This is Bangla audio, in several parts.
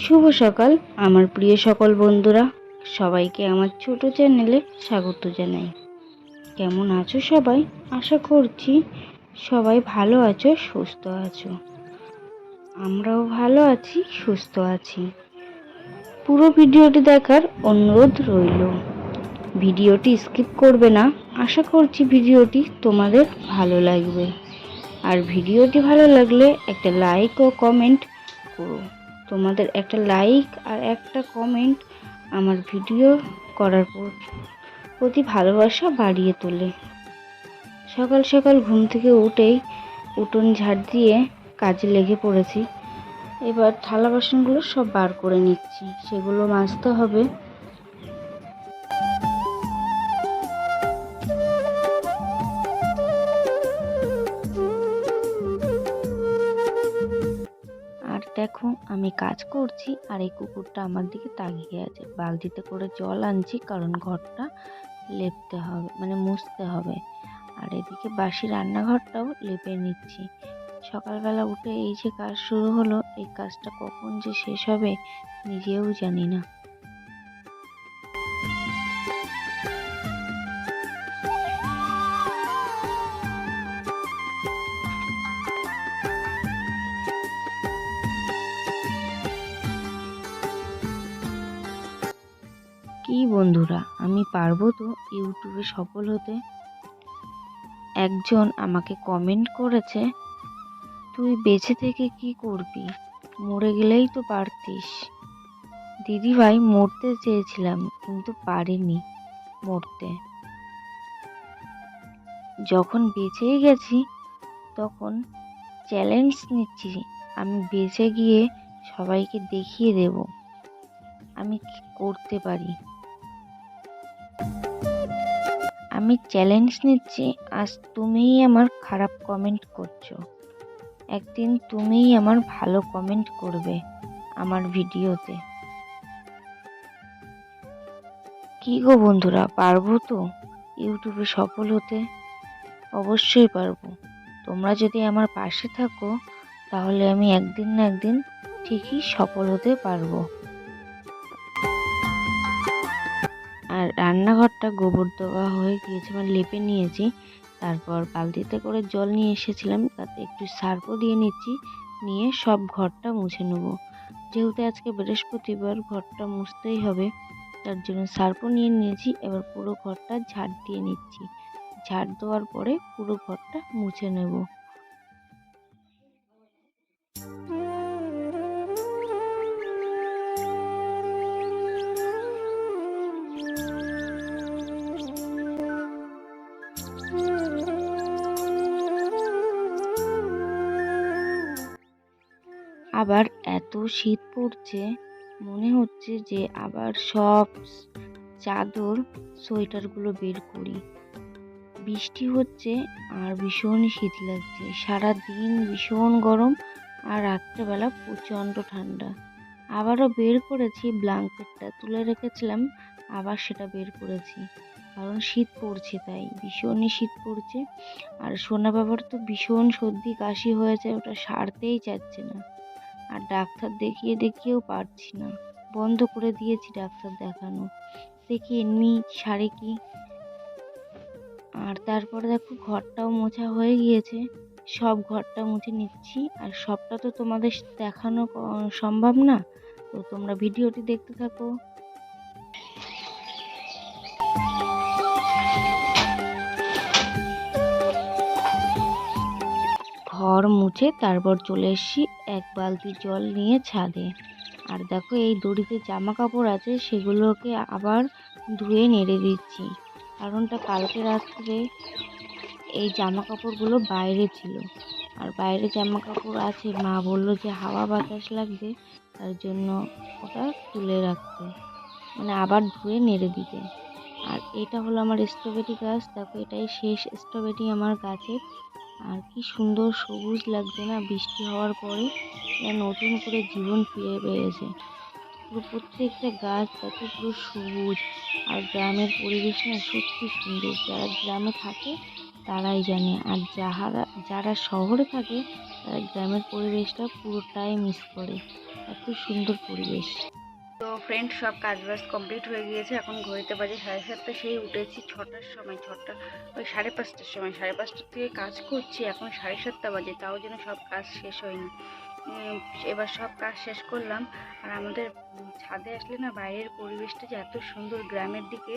শুভ সকাল, আমার প্রিয় সকল বন্ধুরা। সবাইকে আমার ছোট চ্যানেলে স্বাগত জানাই। কেমন আছো সবাই? আশা করছি সবাই ভালো আছো, সুস্থ আছো। আমরাও ভালো আছি, সুস্থ আছি। পুরো ভিডিওটি দেখার অনুরোধ রইল। ভিডিওটি স্কিপ করবে না। আশা করছি ভিডিওটি তোমাদের ভালো লাগবে। আর ভিডিওটি ভালো লাগলে একটা লাইক ও কমেন্ট করো। তোমাদের একটা লাইক আর একটা কমেন্ট আমার ভিডিও করার পর- প্রতি ভালোবাসা বাড়িয়ে তোলে। সকাল সকাল ঘুম থেকে উঠেই উঠোন ঝাড় দিয়ে কাজে লেগে পড়েছি। এবার থালা বাসনগুলো সব বার করে নিচ্ছি। সেগুলো মাজতে হবে। আমি কাজ করছি আর এই কুকুরটা আমার দিকে তাকিয়ে আছে। বালতিতে করে জল আনছি কারণ ঘরটা লেপতে হবে মানে মুছতে হবে। আর এদিকে বাসি রান্নাঘরটাও লেপে নিচ্ছি। সকালবেলা উঠে এই যে কাজ শুরু হলো, এই কাজটা কখন যে শেষ হবে নিজেও জানি না। বন্ধুরা, আমি পারব তো ইউটিউবে সফল হতে? একজন আমাকে কমেন্ট করেছে, তুই বেঁচে থেকে কি করবি? মরে গেলেই তো পারতিস। দিদি ভাই মরতে চেয়েছিলাম, কিন্তু পারিনি মরতে। যখন বেঁচেই গেছি, তখন চ্যালেঞ্জ নিচ্ছি, আমি বেঁচে গিয়ে সবাইকে দেখিয়ে দেব, আমি কি করতে পারি? আমি চ্যালেঞ্জ নিচ্ছি, আজ তুমিই আমার খারাপ কমেন্ট করছ। একদিন তুমিই আমার ভালো কমেন্ট করবে আমার ভিডিওতে। কি গো বন্ধুরা, পারব তো? ইউটিউবে সফল হতে? অবশ্যই পারব। তোমরা যদি আমার পাশে থাকো, তাহলে আমি একদিন না একদিন ঠিকই সফল হতে পারব। রান্নাঘরটা গোবর দেওয়া হয়ে গিয়েছে মানে লেপে নিয়েছি। তারপর বালতিতে করে জল নিয়ে এসেছিলাম, তাতে একটু সার্ফও দিয়ে নিচ্ছি, নিয়ে সব ঘরটা মুছে নেব। যেহেতু আজকে বৃহস্পতিবার, ঘরটা মুছতেই হবে, তার জন্য সার্ফও নিয়ে নিয়েছি, এবার পুরো ঘরটা ঝাড় দিয়ে নিচ্ছি। ঝাড় দেওয়ার পরে পুরো ঘরটা মুছে নেব। আবার এত শীত পড়ছে, মনে হচ্ছে যে আবার সব চাদর, সোয়েটারগুলো বের করি। বৃষ্টি হচ্ছে আর ভীষণ শীত লাগছে। সারা দিন ভীষণ গরম আর রাত্রেবেলা প্রচণ্ড ঠান্ডা। আবারও বের করেছি ব্ল্যাঙ্কেটটা, তুলে রেখেছিলাম, আবার সেটা বের করেছি। কারণ শীত পড়ছে তাই ভীষণই শীত পড়ছে। আর সোনা বাবার তো ভীষণ সর্দি কাশি হয়েছে, ওটা সারতেই চাচ্ছে না। আর ডাক্তার দেখিয়ে দেখিয়েও পারছি না। বন্ধ করে দিয়েছি ডাক্তার দেখানো। দেখি এমনি সারে কি? আর তারপরে দেখো ঘরটাও মোছা হয়ে গিয়েছে। সব ঘরটা মুছে নিচ্ছি। আর সবটা তো তোমাদের দেখানো সম্ভব না। তো তোমরা ভিডিওটি দেখতে থাকো। ঘর মুছে তারপর চলে এসেছি এক বালতি জল নিয়ে ছাদে। আর দেখো এই দড়িতে জামা কাপড় আছে, সেগুলোকে আবার ধুয়ে নেড়ে দিচ্ছি। কারণটা কালকে রাত্রে এই জামা কাপড়গুলো বাইরে ছিল। আর বাইরে জামা কাপড় আছে, মা বলল যে হাওয়া বাতাস লাগবে, তার জন্য ওটা তুলে রাখতে। মানে আবার ধুয়ে নেড়ে দিতে। আর এটা হলো আমার স্ট্রবেরি গাছ, দেখো এটাই শেষ স্ট্রবেরি আমার গাছের। আর কি সুন্দর সবুজ লাগছে না? বৃষ্টি হওয়ার পরে যেন নতুন করে জীবন ফিরে পেয়েছে। পুরো প্রত্যেকটা গাছ দেখো পুরো সবুজ। আর গ্রামের পরিবেশ না সত্যি সুন্দর। যারা গ্রামে থাকে, তারাই জানে। আর যাহারা, যারা শহরে থাকে, তারা গ্রামের পরিবেশটা পুরোটাই মিস করে। এত সুন্দর পরিবেশ। তো ফ্রেন্ড সব কাজ বাজ কমপ্লিট হয়ে গিয়েছে। এখন ঘড়িতে বাজে সাড়ে সাতটা, সেই উঠেছি ছটার সময়, ছটা, ওই সাড়ে পাঁচটার সময়। সাড়ে পাঁচটার থেকে কাজ করছি, এখন সাড়ে সাতটা বাজে, তাও যেন সব কাজ শেষ হয়নি। এবার সব কাজ শেষ করলাম, আর আমাদের ছাদে আসলে না বাইরের পরিবেশটা যে এত সুন্দর গ্রামের দিকে,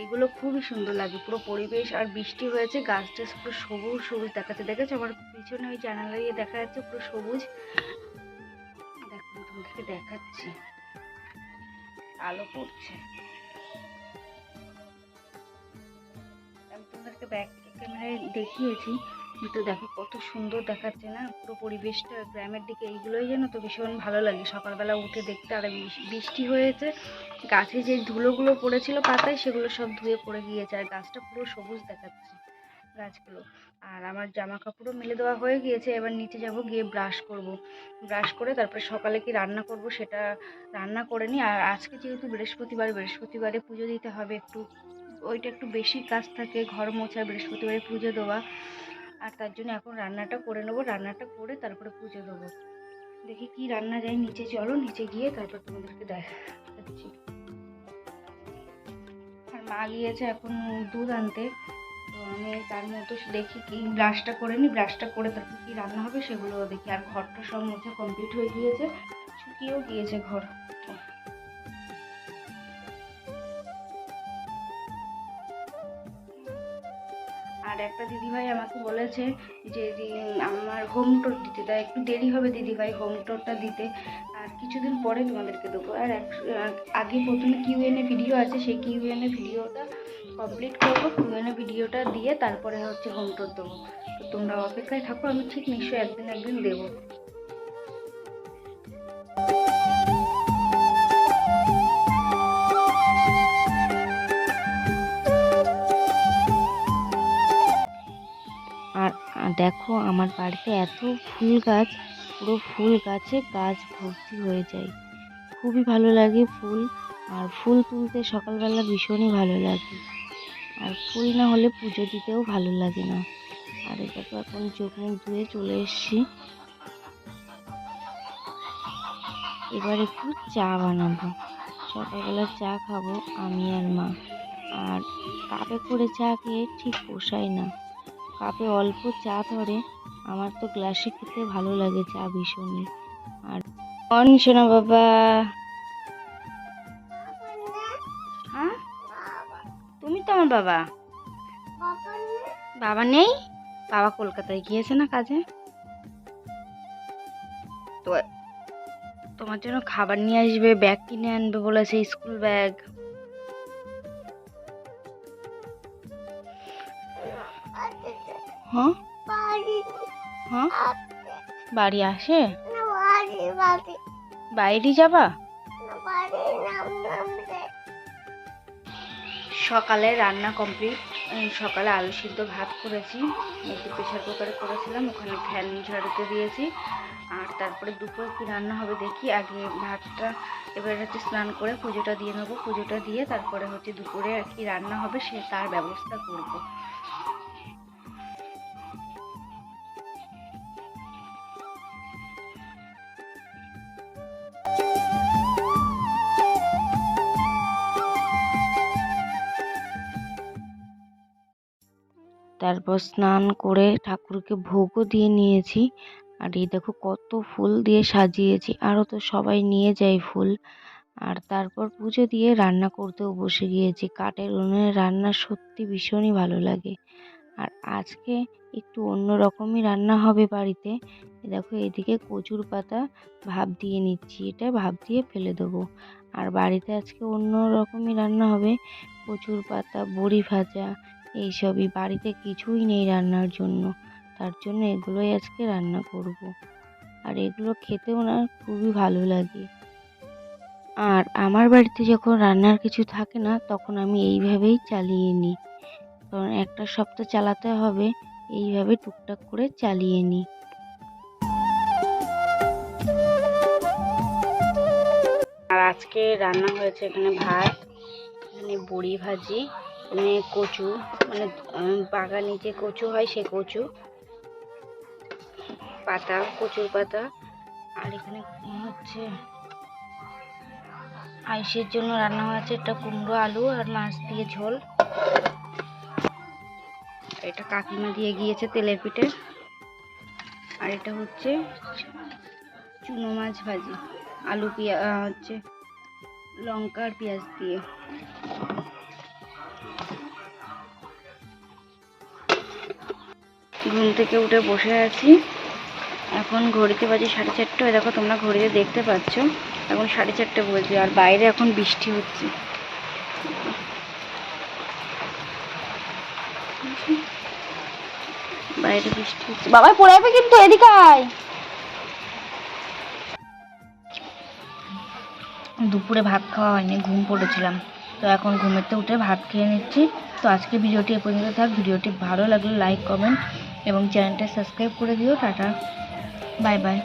এইগুলো খুবই সুন্দর লাগে। পুরো পরিবেশ আর বৃষ্টি হয়েছে, গাছ টাছ পুরো সবুজ সবুজ দেখাচ্ছে। দেখেছ আমার পিছনে ওই জানালা দিয়ে দেখা যাচ্ছে পুরো সবুজ? দেখো তোমাদেরকে দেখাচ্ছি। আলো পড়ছে। আমি তোমাদেরকে ব্যাক ক্যামেরায় দেখিয়েছি। কিন্তু দেখো কত সুন্দর দেখাচ্ছে না? পুরো পরিবেশটা, গ্রামের দিকে এইগুলোই যেন তো ভীষণ ভালো লাগে। সকালবেলা উঠে দেখতে আর বৃষ- বৃষ্টি হয়েছে। গাছে যে ধুলোগুলো পড়েছিল পাতায়, সেগুলো সব ধুয়ে পড়ে গিয়েছে। আর গাছটা পুরো সবুজ দেখাচ্ছে। গাছগুলো। আর আমার জামা কাপড়ও মেলে দেওয়া হয়ে গিয়েছে, এবার নিচে যাব গিয়ে ব্রাশ করব। ব্রাশ করে তারপরে সকালে কি রান্না করব সেটা রান্না করে নিই। আর আজকে যেহেতু বৃহস্পতিবার, বৃহস্পতিবারে পুজো দিতে হবে একটু, ওইটা একটু বেশি কাজ থাকে, ঘর মোছা, বৃহস্পতিবারে পুজো দেওয়া। আর তার জন্য এখন রান্নাটা করে নেব, রান্নাটা করে তারপরে পুজো দেবো। দেখি কি রান্না যায় নিচে, চলো নিচে গিয়ে তারপর তোমাদেরকে দেখাচ্ছি। আর মা গিয়েছে এখন দুধ আনতে। আমি তার মতো দেখি কি ব্রাশটা করে নিই ব্রাশটা করে তারপর কি রান্না হবে সেগুলো দেখি। আর ঘরটা সব মোছা কমপ্লিট হয়ে গিয়েছে, শুকিয়েও গিয়েছে ঘর। আর একটা দিদিভাই আমাকে বলেছে যে আমার হোম টোর দিতে তাই একটু দেরি হবে দিদিভাই হোম টোরটা দিতে। আর কিছুদিন পরে তোমাদেরকে দেবো। আর এক- আগে প্রথমে কিউএনএ ভিডিও আছে, সেই কিউএনএ ভিডিওটা কমপ্লিট করব কিউএনএ ভিডিওটা দিয়ে তারপরে হচ্ছে হোম টোর দেবো। তো তোমরা অপেক্ষায় থাকো, আমি ঠিক নিশ্চয়ই একদিন একদিন দেবো। দেখো, আমার বাড়িতে এত ফুল গাছ, পুরো ফুল গাছে গাছ ভর্তি হয়ে যায়। খুবই ভালো লাগে ফুল, আর ফুল তুলতে সকালবেলা ভীষণই ভালো লাগে। আর ফুল না হলে পুজো দিতেও ভালো লাগে না। আর এটা তো এখন চোখ মুখ ধুয়ে চলে এসেছি। এবার একটু চা বানাবো। সকালবেলা চা খাব আমি আর মা। আর কাপে করে চা খেয়ে ঠিক পোষায় না। কাপে অল্প চা ধরে, আমার তো গ্লাসে খেতে ভালো লাগে চা ভীষণই। আর অন বাবা। বাবা? বাবা নেই। বাবা কলকাতায় গিয়েছে না কাজে? তো তোমার জন্য খাবার নিয়ে আসবে ব্যাগ কিনে আনবে বলেছে স্কুল ব্যাগ। হ্যাঁ? হ্যাঁ? বাড়ি আসে? বাইরে যাবা? সকালে রান্না কমপ্লিট সকালে আলু সিদ্ধ ভাত করেছি, একটু প্রেশার কুকারে করেছিলাম, ওখানে ফ্যান ঝাড়তে দিয়েছি, আর তারপরে দুপুরে কি রান্না হবে দেখি, আগে ভাতটা এবার হচ্ছে স্নান করে পুজোটা দিয়ে নেব, পুজোটা দিয়ে তারপরে হচ্ছে দুপুরে আর কি রান্না হবে সে তার ব্যবস্থা করব। তারপর স্নান করে ঠাকুরকে ভোগও দিয়ে নিয়েছি। আর এই দেখো কত ফুল দিয়ে সাজিয়েছি। আরও তো সবাই নিয়ে যায় ফুল। আর তারপর পুজো দিয়ে রান্না করতেও বসে গিয়েছি। কাঠের উনুনে রান্না সত্যি ভীষণই ভালো লাগে। আর আজকে একটু অন্য রকমই রান্না হবে বাড়িতে। দেখো এদিকে কচুর পাতা ভাপ দিয়ে নিচ্ছি। এটা ভাপ দিয়ে ফেলে দেবো। আর বাড়িতে আজকে অন্য রকমই রান্না হবে। কচুর পাতা, বড়ি ভাজা এইসবই বাড়িতে কিছুই নেই রান্নার জন্য। তার জন্য এগুলোই আজকে রান্না করব। আর এগুলো খেতেও না খুবই ভালো লাগে। আর আমার বাড়িতে যখন রান্নার কিছু থাকে না, তখন আমি এইভাবেই চালিয়ে নিই। কারণ একটা সপ্তাহ চালাতে হবে, এইভাবে টুকটাক করে চালিয়ে নিই। আর আজকে রান্না হয়েছে এখানে ভাত, এখানে বড়ি ভাজি এখানে কচু মানে বাগানে যে কচু হয় সে কচু। পাতা, কচুর পাতা। আর এখানে হচ্ছে আইসের জন্য রান্না হয়েছে একটা কুমড়ো, আলু আর মাছ দিয়ে ঝোল। এটা কাকিমা দিয়ে গিয়েছে তেলের পিঠে। আর এটা হচ্ছে চুনো মাছ ভাজি। আলু পেঁয়া হচ্ছে লঙ্কা আর পেঁয়াজ দিয়ে। ঘুম থেকে উঠে বসে আছি। এখন ঘড়িতে বাজে সাড়ে চারটে। দেখো, তোমরা ঘড়িতে দেখতে পাচ্ছ। এখন সাড়ে চারটে বলছি, আর বাইরে এখন বৃষ্টি হচ্ছে। বাইরে বৃষ্টি হচ্ছে। যাবে কিন্তু দুপুরে ভাত খাওয়া হয়নি, ঘুম পড়েছিলাম। তো এখন ঘুমেতে উঠে ভাত খেয়ে নিচ্ছি। তো আজকে ভিডিওটি এ পর্যন্ত থাক। ভিডিওটি ভালো লাগলে লাইক কমেন্ট এবং চ্যানেলটা সাবস্ক্রাইব করে দিও টাটা। Bye bye.